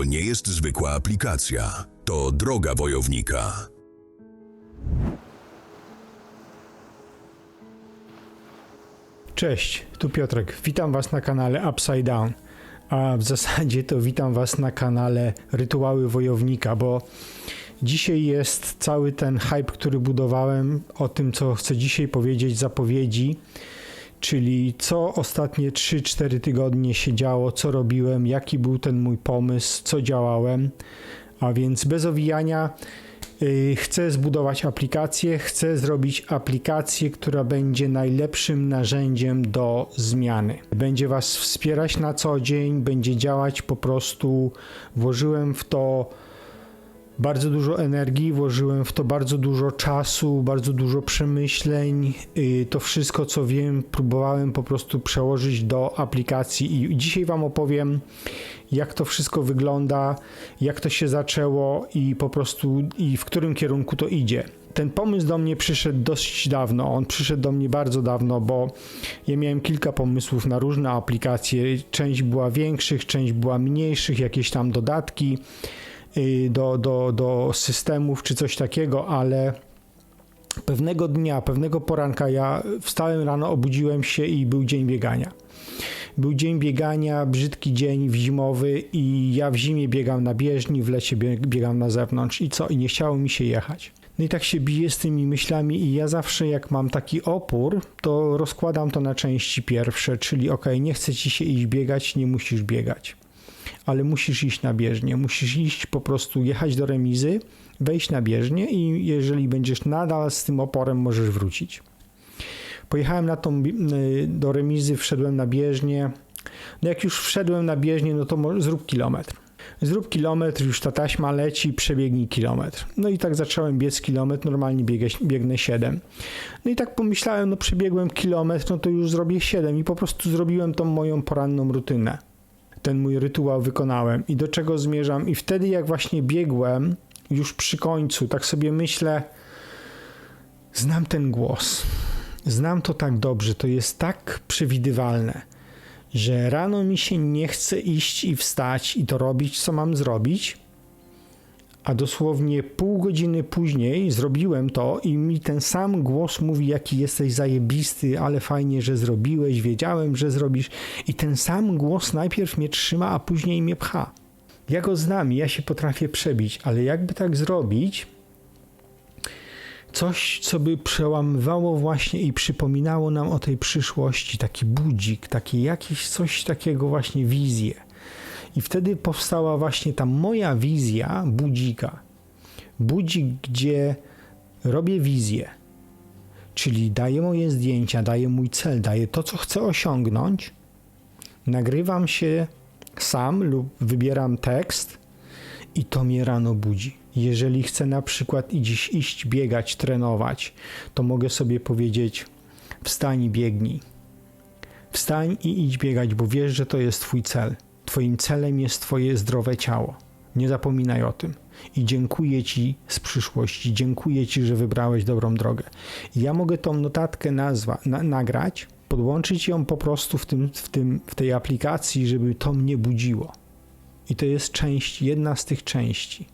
To nie jest zwykła aplikacja, to droga wojownika. Cześć, tu Piotrek. Witam Was na kanale Upside Down. A w zasadzie to witam Was na kanale Rytuały Wojownika, bo dzisiaj jest cały ten hype, który budowałem o tym, co chcę dzisiaj powiedzieć, zapowiedzi, czyli co ostatnie 3-4 tygodnie się działo, co robiłem, jaki był ten mój pomysł, co działałem. A więc bez owijania. Yy, Chcę zbudować aplikację, chcę zrobić aplikację, która będzie najlepszym narzędziem do zmiany. Będzie Was wspierać na co dzień, będzie działać po prostu. Włożyłem w to bardzo dużo energii, włożyłem w to bardzo dużo czasu, bardzo dużo przemyśleń. Yy, To wszystko, co wiem, próbowałem po prostu przełożyć do aplikacji i dzisiaj Wam opowiem, jak to wszystko wygląda, jak to się zaczęło i po prostu i w którym kierunku to idzie. Ten pomysł do mnie przyszedł dość dawno. On przyszedł do mnie bardzo dawno, bo ja miałem kilka pomysłów na różne aplikacje. Część była większych, część była mniejszych, jakieś tam dodatki y, do, do, do systemów czy coś takiego, ale pewnego dnia, pewnego poranka ja wstałem rano, obudziłem się i był dzień biegania. Był dzień biegania, brzydki dzień w zimowy i ja w zimie biegam na bieżni, w lecie bieg- biegam na zewnątrz i co? I nie chciało mi się jechać. No i tak się biję z tymi myślami i ja zawsze jak mam taki opór, to rozkładam to na części pierwsze, czyli ok, nie chce ci się iść biegać, nie musisz biegać. Ale musisz iść na bieżnię, musisz iść po prostu jechać do remizy, wejść na bieżnię i jeżeli będziesz nadal z tym oporem, możesz wrócić. Pojechałem na tą, y, do remizy, wszedłem na bieżnię. No jak już wszedłem na bieżnię, no to zrób kilometr. Zrób kilometr, już ta taśma leci, przebiegnij kilometr. No i tak zacząłem biec kilometr, normalnie biegę, biegnę 7. No i tak pomyślałem, no przebiegłem kilometr, no to już zrobię 7 i po prostu zrobiłem tą moją poranną rutynę. Ten mój rytuał wykonałem i do czego zmierzam. I wtedy jak właśnie biegłem, już przy końcu, tak sobie myślę, znam ten głos. Znam to tak dobrze, to jest tak przewidywalne, że rano mi się nie chce iść i wstać i to robić, co mam zrobić, a dosłownie pół godziny później zrobiłem to i mi ten sam głos mówi, jaki jesteś zajebisty, ale fajnie, że zrobiłeś, wiedziałem, że zrobisz. I ten sam głos najpierw mnie trzyma, a później mnie pcha. Ja go znam ja się potrafię przebić, ale jakby tak zrobić, coś, co by przełamywało właśnie i przypominało nam o tej przyszłości, taki budzik, takie jakieś coś takiego właśnie wizję. I wtedy powstała właśnie ta moja wizja budzika. Budzik, gdzie robię wizję, czyli daję moje zdjęcia, daję mój cel, daję to, co chcę osiągnąć, nagrywam się sam lub wybieram tekst i to mnie rano budzi. Jeżeli chcę na przykład i dziś iść biegać, trenować, to mogę sobie powiedzieć: wstań i biegnij. Wstań i idź biegać, bo wiesz, że to jest Twój cel. Twoim celem jest Twoje zdrowe ciało. Nie zapominaj o tym. I dziękuję Ci z przyszłości. Dziękuję Ci, że wybrałeś dobrą drogę. Ja mogę tą notatkę nazwa, na, nagrać, podłączyć ją po prostu w, tym, w, tym, w tej aplikacji, żeby to mnie budziło. I to jest część, jedna z tych części.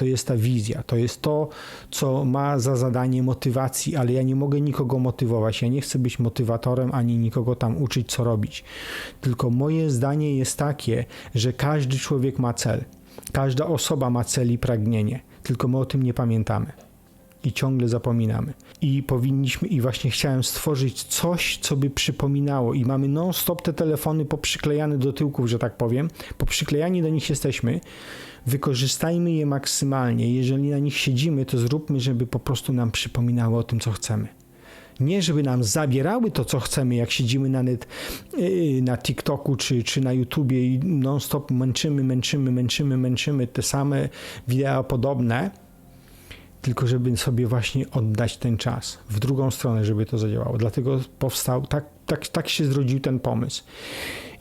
To jest ta wizja, to jest to, co ma za zadanie motywacji, ale ja nie mogę nikogo motywować. Ja nie chcę być motywatorem ani nikogo tam uczyć, co robić. Tylko moje zdanie jest takie, że każdy człowiek ma cel. Każda osoba ma cel i pragnienie, tylko my o tym nie pamiętamy i ciągle zapominamy. I powinniśmy, i właśnie chciałem stworzyć coś, co by przypominało. I mamy non-stop te telefony poprzyklejane do tyłków, że tak powiem. Poprzyklejani do nich jesteśmy. Wykorzystajmy je maksymalnie. Jeżeli na nich siedzimy, to zróbmy, żeby po prostu nam przypominały o tym, co chcemy. Nie, żeby nam zabierały to, co chcemy, jak siedzimy na, net, yy, na TikToku czy, czy na YouTubie i non-stop męczymy, męczymy, męczymy, męczymy te same wideo podobne tylko żeby sobie właśnie oddać ten czas w drugą stronę, żeby to zadziałało. Dlatego powstał, tak, tak, tak się zrodził ten pomysł.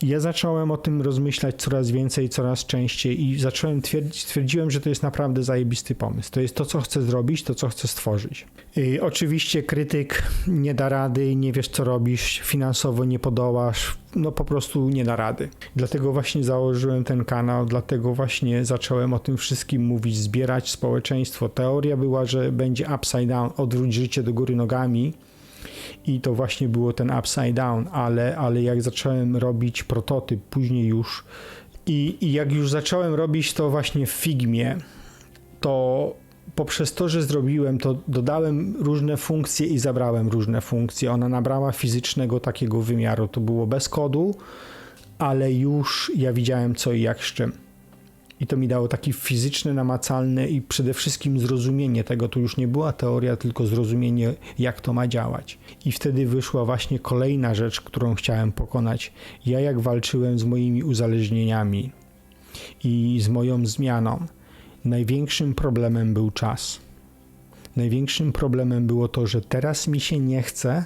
Ja zacząłem o tym rozmyślać coraz więcej, coraz częściej i zacząłem twierdzić, stwierdziłem, że to jest naprawdę zajebisty pomysł. To jest to, co chcę zrobić, to, co chcę stworzyć. I oczywiście krytyk nie da rady, nie wiesz, co robisz, finansowo nie podołasz, no po prostu nie da rady. Dlatego właśnie założyłem ten kanał, dlatego właśnie zacząłem o tym wszystkim mówić, zbierać społeczeństwo. Teoria była, że będzie upside down, odwróć życie do góry nogami, i to właśnie było ten upside down, ale, ale jak zacząłem robić prototyp później już i, i jak już zacząłem robić to właśnie w Figmie, to poprzez to, że zrobiłem to, dodałem różne funkcje i zabrałem różne funkcje. Ona nabrała fizycznego takiego wymiaru. To było bez kodu, ale już ja widziałem co i jak z czym. I to mi dało taki fizyczny, namacalny i przede wszystkim zrozumienie tego. To już nie była teoria, tylko zrozumienie, jak to ma działać. I wtedy wyszła właśnie kolejna rzecz, którą chciałem pokonać. Ja, jak walczyłem z moimi uzależnieniami i z moją zmianą, największym problemem był czas. Największym problemem było to, że teraz mi się nie chce,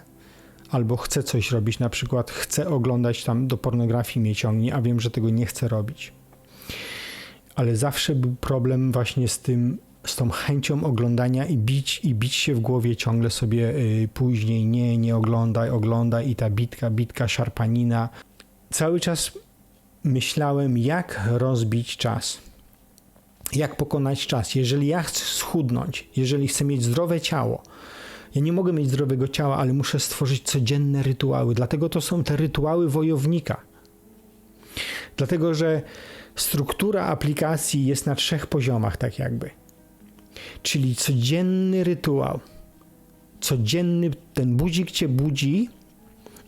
albo chcę coś robić, na przykład chcę oglądać tam do pornografii mnie ciągnie, a wiem, że tego nie chcę robić ale zawsze był problem właśnie z tym, z tą chęcią oglądania i bić, i bić się w głowie ciągle sobie y, później, nie, nie oglądaj, oglądaj i ta bitka, bitka, szarpanina. Cały czas myślałem, jak rozbić czas. Jak pokonać czas? Jeżeli ja chcę schudnąć, jeżeli chcę mieć zdrowe ciało, ja nie mogę mieć zdrowego ciała, ale muszę stworzyć codzienne rytuały. Dlatego to są te rytuały wojownika. Dlatego, że struktura aplikacji jest na trzech poziomach, tak jakby. Czyli codzienny rytuał. Codzienny ten budzik cię budzi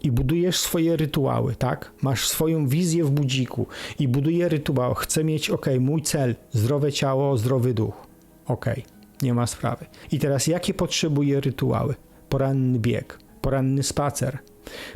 i budujesz swoje rytuały, tak? Masz swoją wizję w budziku i buduję rytuał. Chcę mieć, ok, mój cel, zdrowe ciało, zdrowy duch. Ok, nie ma sprawy. I teraz jakie potrzebuję rytuały? Poranny bieg, poranny spacer,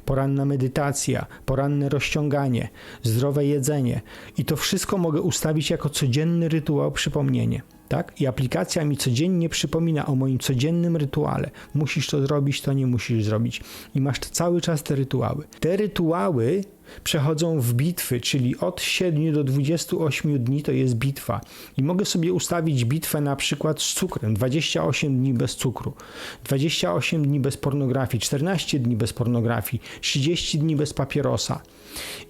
poranna medytacja, poranne rozciąganie, zdrowe jedzenie i to wszystko mogę ustawić jako codzienny rytuał przypomnienie. Tak? I aplikacja mi codziennie przypomina o moim codziennym rytuale. Musisz to zrobić, to nie musisz zrobić. I masz cały czas te rytuały. Te rytuały przechodzą w bitwy, czyli od 7 do 28 dni to jest bitwa. I mogę sobie ustawić bitwę na przykład z cukrem. 28 dni bez cukru, 28 dni bez pornografii, 14 dni bez pornografii, 30 dni bez papierosa.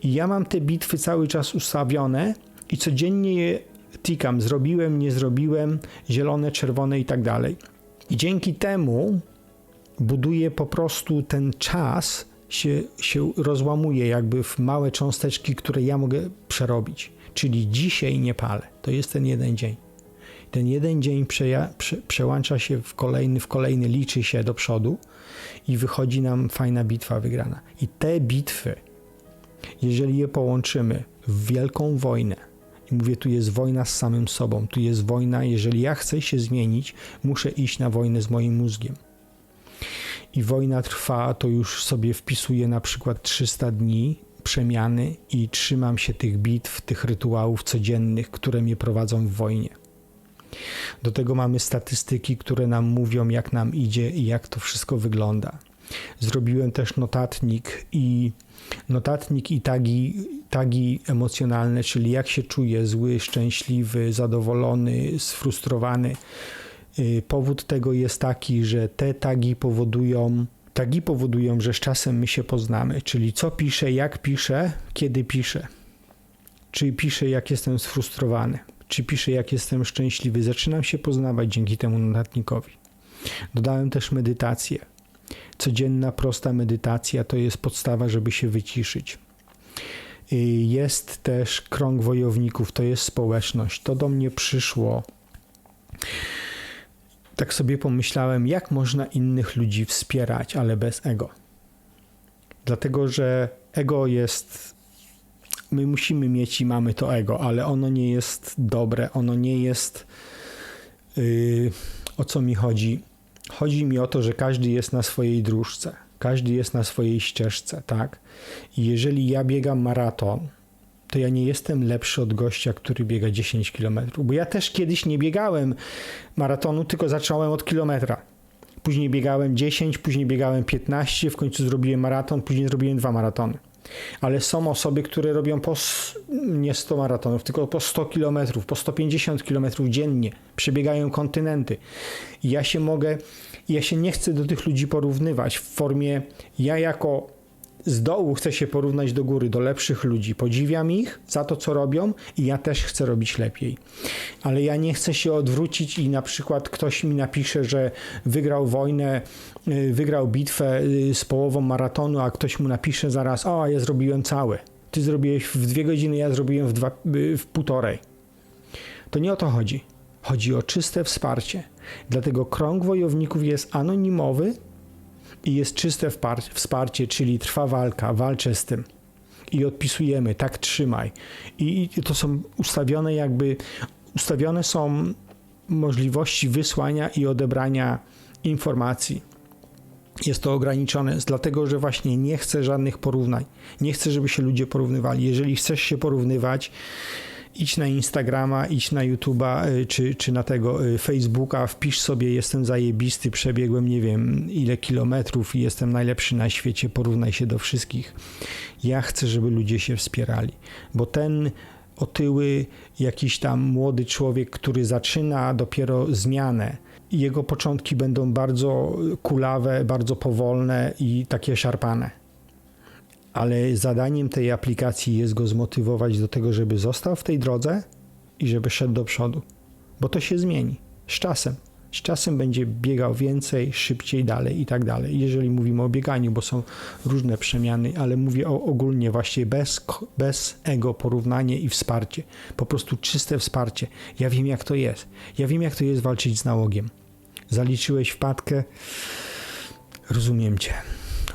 I ja mam te bitwy cały czas ustawione i codziennie je tikam. Zrobiłem, nie zrobiłem, zielone, czerwone i tak dalej. I dzięki temu buduję po prostu ten czas się, się rozłamuje jakby w małe cząsteczki, które ja mogę przerobić. Czyli dzisiaj nie palę. To jest ten jeden dzień. Ten jeden dzień prze, przełącza się w kolejny, w kolejny, liczy się do przodu i wychodzi nam fajna bitwa wygrana. I te bitwy, jeżeli je połączymy w wielką wojnę, i mówię, tu jest wojna z samym sobą, tu jest wojna, jeżeli ja chcę się zmienić, muszę iść na wojnę z moim mózgiem i wojna trwa, to już sobie wpisuję na przykład 300 dni przemiany i trzymam się tych bitw, tych rytuałów codziennych, które mnie prowadzą w wojnie. Do tego mamy statystyki, które nam mówią, jak nam idzie i jak to wszystko wygląda. Zrobiłem też notatnik i notatnik i tagi, tagi emocjonalne, czyli jak się czuję zły, szczęśliwy, zadowolony, sfrustrowany. Y, powód tego jest taki, że te tagi powodują, tagi powodują, że z czasem my się poznamy, czyli co piszę, jak piszę, kiedy piszę. Czy piszę, jak jestem sfrustrowany, czy piszę, jak jestem szczęśliwy. Zaczynam się poznawać dzięki temu notatnikowi. Dodałem też medytację. Codzienna, prosta medytacja to jest podstawa, żeby się wyciszyć. Jest też krąg wojowników, to jest społeczność. To do mnie przyszło tak sobie pomyślałem, jak można innych ludzi wspierać, ale bez ego. Dlatego, że ego jest. My musimy mieć i mamy to ego, ale ono nie jest dobre, ono nie jest. Yy, o co mi chodzi? Chodzi mi o to, że każdy jest na swojej dróżce, każdy jest na swojej ścieżce, tak? I jeżeli ja biegam maraton, to ja nie jestem lepszy od gościa, który biega 10 km. Bo ja też kiedyś nie biegałem maratonu, tylko zacząłem od kilometra. Później biegałem 10, później biegałem 15, w końcu zrobiłem maraton, później zrobiłem dwa maratony. Ale są osoby, które robią po nie 100 maratonów, tylko po 100 kilometrów, po 150 kilometrów dziennie, przebiegają kontynenty. Ja się mogę, ja się nie chcę do tych ludzi porównywać w formie, ja jako z dołu chcę się porównać do góry, do lepszych ludzi. Podziwiam ich za to, co robią i ja też chcę robić lepiej. Ale ja nie chcę się odwrócić i na przykład ktoś mi napisze, że wygrał wojnę, y, wygrał bitwę y, z połową maratonu, a ktoś mu napisze zaraz, o, ja zrobiłem całe. Ty zrobiłeś w dwie godziny, ja zrobiłem w, dwa, y, w półtorej. To nie o to chodzi. Chodzi o czyste wsparcie. Dlatego krąg wojowników jest anonimowy, i jest czyste wsparcie, czyli trwa walka, walczę z tym i odpisujemy, tak trzymaj. I to są ustawione jakby, ustawione są możliwości wysłania i odebrania informacji. Jest to ograniczone, dlatego że właśnie nie chcę żadnych porównań. Nie chcę, żeby się ludzie porównywali. Jeżeli chcesz się porównywać, idź na Instagrama, idź na YouTube'a y, czy, czy na tego y, Facebooka, wpisz sobie jestem zajebisty, przebiegłem nie wiem ile kilometrów i jestem najlepszy na świecie, porównaj się do wszystkich. Ja chcę, żeby ludzie się wspierali, bo ten otyły jakiś tam młody człowiek, który zaczyna dopiero zmianę, jego początki będą bardzo kulawe, bardzo powolne i takie szarpane ale zadaniem tej aplikacji jest go zmotywować do tego, żeby został w tej drodze i żeby szedł do przodu, bo to się zmieni z czasem. Z czasem będzie biegał więcej, szybciej, dalej i tak dalej. Jeżeli mówimy o bieganiu, bo są różne przemiany, ale mówię o, ogólnie właśnie bez, bez ego porównanie i wsparcie. Po prostu czyste wsparcie. Ja wiem, jak to jest. Ja wiem, jak to jest walczyć z nałogiem. Zaliczyłeś wpadkę, rozumiem cię.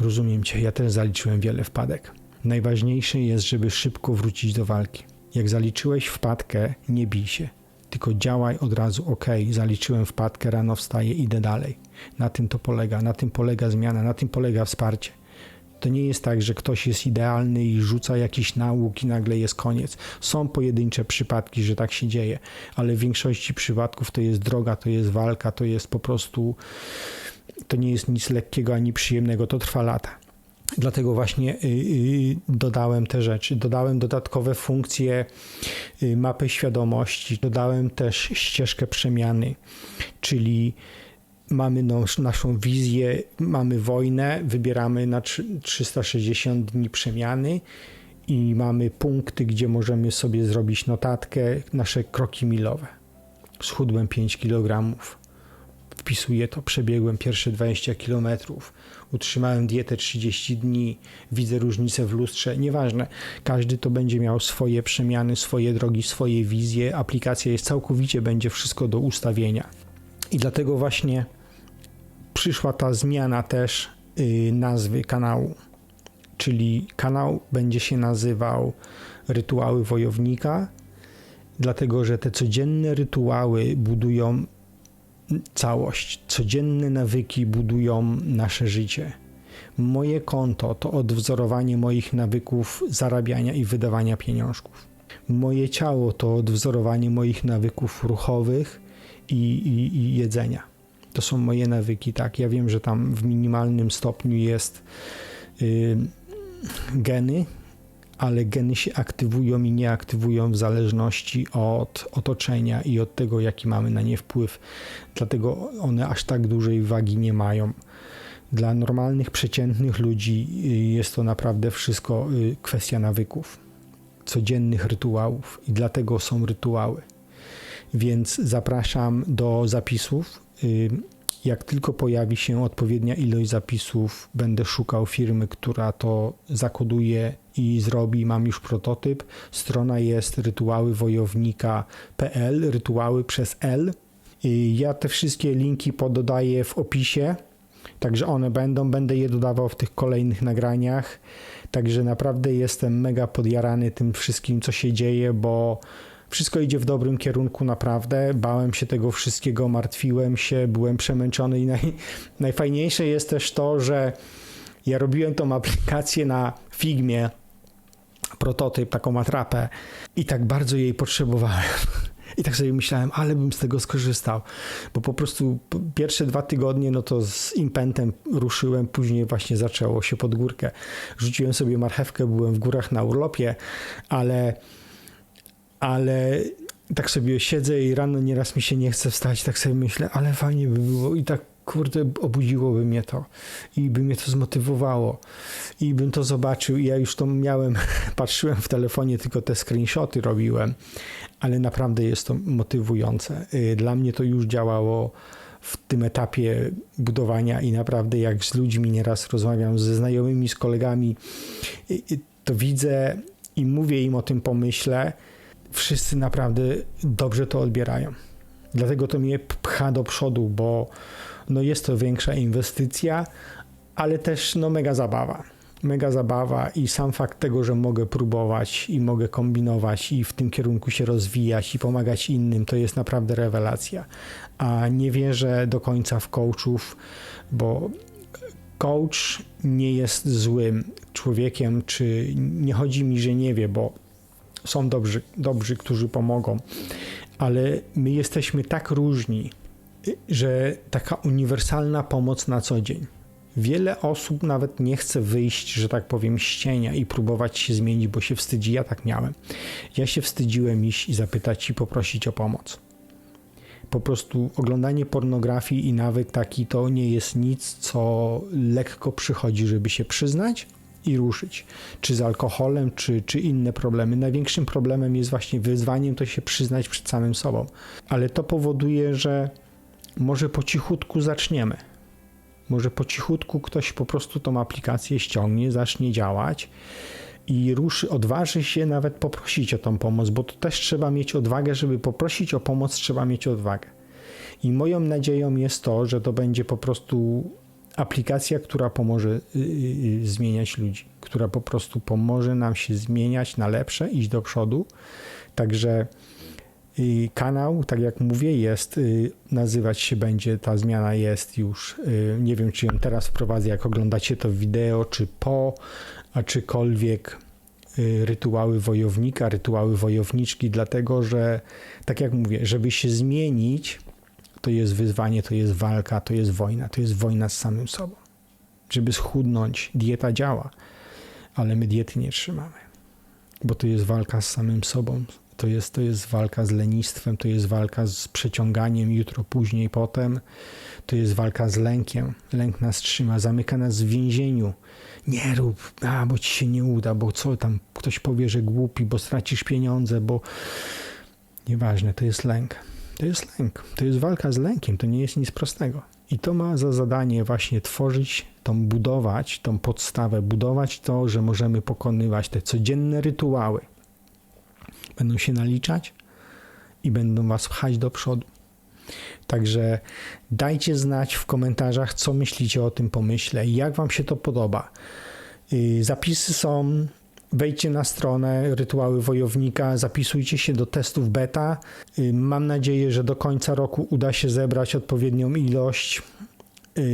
Rozumiem cię, ja też zaliczyłem wiele wpadek. Najważniejsze jest, żeby szybko wrócić do walki. Jak zaliczyłeś wpadkę, nie bij się, tylko działaj od razu. Ok, zaliczyłem wpadkę, rano wstaję, idę dalej. Na tym to polega, na tym polega zmiana, na tym polega wsparcie. To nie jest tak, że ktoś jest idealny i rzuca jakiś nałóg i nagle jest koniec. Są pojedyncze przypadki, że tak się dzieje, ale w większości przypadków to jest droga, to jest walka, to jest po prostu to nie jest nic lekkiego ani przyjemnego, to trwa lata. Dlatego właśnie y, y, dodałem te rzeczy. Dodałem dodatkowe funkcje y, mapy świadomości, dodałem też ścieżkę przemiany, czyli mamy nos, naszą wizję, mamy wojnę, wybieramy na trzy- 360 dni przemiany i mamy punkty, gdzie możemy sobie zrobić notatkę, nasze kroki milowe. Schudłem 5 kg wpisuję to, przebiegłem pierwsze 20 km, utrzymałem dietę 30 dni, widzę różnicę w lustrze, nieważne. Każdy to będzie miał swoje przemiany, swoje drogi, swoje wizje. Aplikacja jest całkowicie, będzie wszystko do ustawienia. I dlatego właśnie przyszła ta zmiana też y, nazwy kanału. Czyli kanał będzie się nazywał Rytuały Wojownika, dlatego że te codzienne rytuały budują całość. Codzienne nawyki budują nasze życie. Moje konto to odwzorowanie moich nawyków zarabiania i wydawania pieniążków. Moje ciało to odwzorowanie moich nawyków ruchowych i, i, i jedzenia. To są moje nawyki, tak. Ja wiem, że tam w minimalnym stopniu jest y, geny, ale geny się aktywują i nie aktywują w zależności od otoczenia i od tego, jaki mamy na nie wpływ. Dlatego one aż tak dużej wagi nie mają. Dla normalnych, przeciętnych ludzi y, jest to naprawdę wszystko y, kwestia nawyków, codziennych rytuałów i dlatego są rytuały. Więc zapraszam do zapisów. Jak tylko pojawi się odpowiednia ilość zapisów, będę szukał firmy, która to zakoduje i zrobi. Mam już prototyp. Strona jest rytuaływojownika.pl, rytuały przez L. Y, Ja te wszystkie linki pododaję w opisie, także one będą, będę je dodawał w tych kolejnych nagraniach. Także naprawdę jestem mega podjarany tym wszystkim, co się dzieje, bo wszystko idzie w dobrym kierunku, naprawdę. Bałem się tego wszystkiego, martwiłem się, byłem przemęczony i naj, najfajniejsze jest też to, że ja robiłem tą aplikację na Figmie, prototyp, taką atrapę i tak bardzo jej potrzebowałem. I tak sobie myślałem, ale bym z tego skorzystał, bo po prostu pierwsze dwa tygodnie, no to z impentem ruszyłem, później właśnie zaczęło się pod górkę. Rzuciłem sobie marchewkę, byłem w górach na urlopie, ale ale tak sobie siedzę i rano nieraz mi się nie chce wstać, tak sobie myślę, ale fajnie by było i tak kurde obudziłoby mnie to i by mnie to zmotywowało i bym to zobaczył i ja już to miałem, patrzyłem w telefonie, tylko te screenshoty robiłem, ale naprawdę jest to motywujące. Y, Dla mnie to już działało w tym etapie budowania i naprawdę jak z ludźmi nieraz rozmawiam, ze znajomymi, z kolegami, y, y, to widzę i mówię im o tym pomyśle, wszyscy naprawdę dobrze to odbierają. Dlatego to mnie pcha do przodu, bo no jest to większa inwestycja, ale też no mega zabawa. Mega zabawa i sam fakt tego, że mogę próbować i mogę kombinować i w tym kierunku się rozwijać i pomagać innym, to jest naprawdę rewelacja. A nie wierzę do końca w coachów, bo coach nie jest złym człowiekiem, czy nie chodzi mi, że nie wie, bo są dobrzy, dobrzy, którzy pomogą, ale my jesteśmy tak różni, że taka uniwersalna pomoc na co dzień. Wiele osób nawet nie chce wyjść, że tak powiem, z cienia i próbować się zmienić, bo się wstydzi. Ja tak miałem. Ja się wstydziłem iść i zapytać i poprosić o pomoc. Po prostu oglądanie pornografii i nawyk taki to nie jest nic, co lekko przychodzi, żeby się przyznać i ruszyć. Czy z alkoholem, czy, czy inne problemy. Największym problemem jest właśnie wyzwaniem to się przyznać przed samym sobą. Ale to powoduje, że może po cichutku zaczniemy. Może po cichutku ktoś po prostu tą aplikację ściągnie, zacznie działać i ruszy, odważy się nawet poprosić o tą pomoc, bo to też trzeba mieć odwagę, żeby poprosić o pomoc, trzeba mieć odwagę. I moją nadzieją jest to, że to będzie po prostu aplikacja, która pomoże y, y, zmieniać ludzi, która po prostu pomoże nam się zmieniać na lepsze, iść do przodu. Także y, kanał, tak jak mówię, jest, y, nazywać się będzie, ta zmiana jest już, y, nie wiem czy ją teraz wprowadzę, jak oglądacie to wideo, czy po, a czykolwiek y, rytuały wojownika, rytuały wojowniczki, dlatego że, tak jak mówię, żeby się zmienić, to jest wyzwanie, to jest walka, to jest wojna, to jest wojna z samym sobą. Żeby schudnąć, dieta działa, ale my diety nie trzymamy, bo to jest walka z samym sobą, to jest, to jest walka z lenistwem, to jest walka z przeciąganiem jutro, później, potem, to jest walka z lękiem. Lęk nas trzyma, zamyka nas w więzieniu. Nie rób, a, bo ci się nie uda, bo co tam, ktoś powie, że głupi, bo stracisz pieniądze, bo nieważne, to jest lęk. To jest lęk, to jest walka z lękiem, to nie jest nic prostego. I to ma za zadanie właśnie tworzyć, tą budować, tą podstawę, budować to, że możemy pokonywać te codzienne rytuały. Będą się naliczać i będą was pchać do przodu. Także dajcie znać w komentarzach, co myślicie o tym pomyśle jak wam się to podoba. Yy, Zapisy są Wejdźcie na stronę Rytuały Wojownika, zapisujcie się do testów beta. Y, Mam nadzieję, że do końca roku uda się zebrać odpowiednią ilość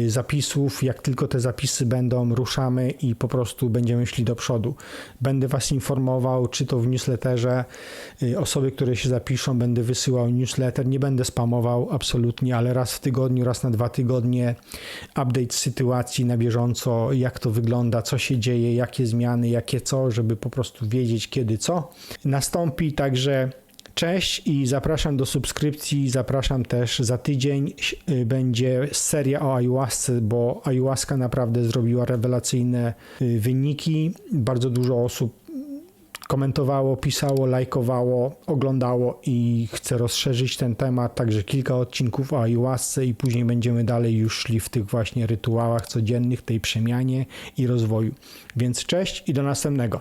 zapisów. Jak tylko te zapisy będą, ruszamy i po prostu będziemy szli do przodu. Będę Was informował, czy to w newsletterze. y, Osoby, które się zapiszą, będę wysyłał newsletter. Nie będę spamował absolutnie, ale raz w tygodniu, raz na dwa tygodnie update sytuacji na bieżąco, jak to wygląda, co się dzieje, jakie zmiany, jakie co, żeby po prostu wiedzieć kiedy co nastąpi. Także cześć i zapraszam do subskrypcji. Zapraszam też za tydzień będzie seria o ayahuasce, bo ayahuasca naprawdę zrobiła rewelacyjne y, wyniki. Bardzo dużo osób komentowało, pisało, lajkowało, oglądało i chcę rozszerzyć ten temat, także kilka odcinków o ayahuasce i później będziemy dalej już szli w tych właśnie rytuałach codziennych, tej przemianie i rozwoju. Więc cześć i do następnego.